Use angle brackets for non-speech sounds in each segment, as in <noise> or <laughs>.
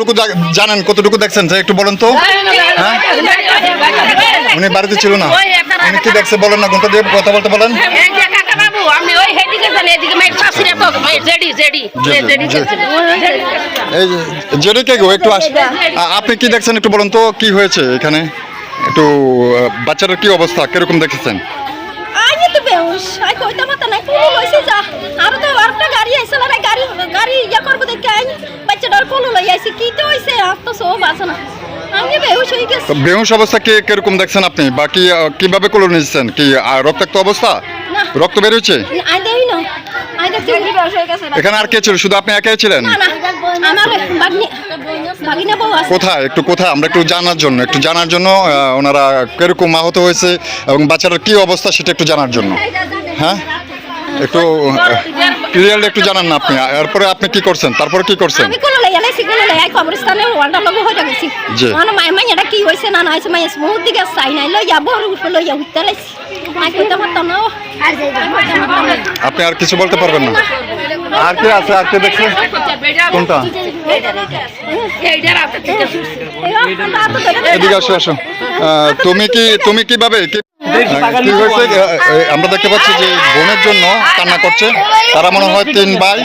কতটুকু জানেন কতটুকু দেখছেন? একটু বলেন তো। হ্যাঁ? উনি বাড়িতে ছিল না। উনি কি দেখছে বলেন না ঘণ্টা দিয়ে কথা বলতে বলেন। আপনি কি দেখছেন একটু বলুন তো কি হয়েছে এখানে? একটু আহ, বাচ্চাটার কি অবস্থা? কীরকম দেখেছেন আইনি তো বেউস আই কইতে মত নাই পুরো লইছে যা আর তো আরেকটা গাড়ি আইছে না গাড়ি গাড়ি ইয়া করব দেখে আই কোলো লই আইছে কি তো হইছে? আর তো সব আছে না। আমি বেউস হই গেছি। তো বেহুশ অবস্থা কি কীরকম দেখছেন আপনি? বা কি আহ, কীভাবে কোলো নিয়েছেন কি রক্তাক্ত অবস্থা। রক্ত বেরোচ্ছে আই দেই না। আই দেখছি উনি বেউস হয়ে গেছে। এখানে আর কে ছিল? শুধু আপনি একাই ছিলেন? না না। আমার বাগনি বাগিনা বউ আছে। কোথায়? একটু কোথায়? আমরা একটু জানার জন্য একটু জানার জন্য ওনারা কীরকম আহত হয়েছে এবং বাচ্চাটার কি অবস্থা সেটা একটু জানার জন্য। হ্যাঁ? একটু ক্লিয়ারলি একটু জানান না আপনি এরপরে আপনি কি করছেন তারপরে কি করছেন আমি কোলো লই আইছি কোলো লই আই কবরস্থানে ওয়ান্ডার লগো হয়ে গেছি জি। মানে মাই মাই এটা কি হইছে না না হইছে মাই সমুদ্র দিকে চাই নাই লই যাব উঠে লই যাব উঠতে লাইছি আই কইতে মত না মত না আপনি আর কিছু বলতে পারবেন না আর কে আছে আর কে দেখছে কোনটা। এদিকে আসো আসো তুমি কি তুমি কীভাবে আহ, আমরা দেখতে পাচ্ছি যে বোনের জন্য কান্না করছে। তারা মনে হয় তিন ভাই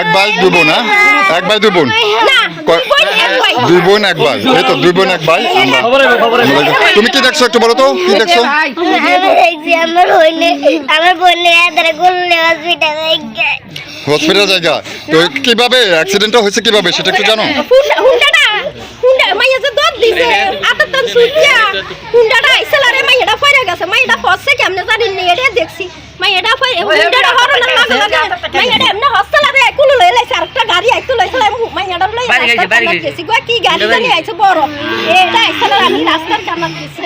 এক ভাই দুই বোন হ্যাঁ? এক ভাই দুই বোন। দুই বোন এক ভাই। এই তো দুই বোন এক ভাই তুমি কি দেখছ একটু বলো তো? কি দেখছ? আমার হসপিটালে হসপিটাল জায়গা। তো কীভাবে? অ্যাক্সিডেন্টটা হয়েছে কীভাবে? সেটা একটু জানো। হুন্ডাটা হুন্ডা মাইয়া যে দত দিছে। নি দেখছি। মাইয়াটা ফই হুন্ডাটা হরনের মাঝে লাগে মাইয়াটা এমনে হসলারে কুলো লই লাইছে আরেকটা গাড়ি আইতো লাইছে মাইয়াটা লই গেছি গো কি গাড়ি জানি আইছে বড়। এটা আমি রাস্তার কানার গেছি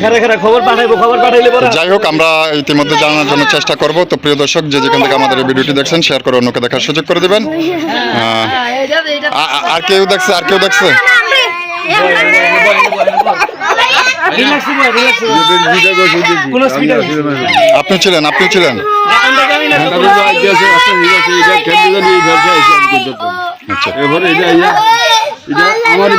খারা খারা খবর পাঠাইবো খবর পাঠাইলে পরে যাই হোক আমরা ইতিমধ্যে জানার জন্য চেষ্টা করব। তো প্রিয় দর্শক যে যেখান থেকে আমাদের এই ভিডিওটি দেখছেন শেয়ার করে অন্যকে দেখার সুযোগ করে দিবেন। <laughs> আ- আর কেউ দেখছে আর কেউ দেখছে রিল্যাক্স রিল্যাক্স কোন হসপিটাল আপনি ছিলেন আপনি ছিলেন আমরা আচ্ছা ইয়া কাইতে যাই মানে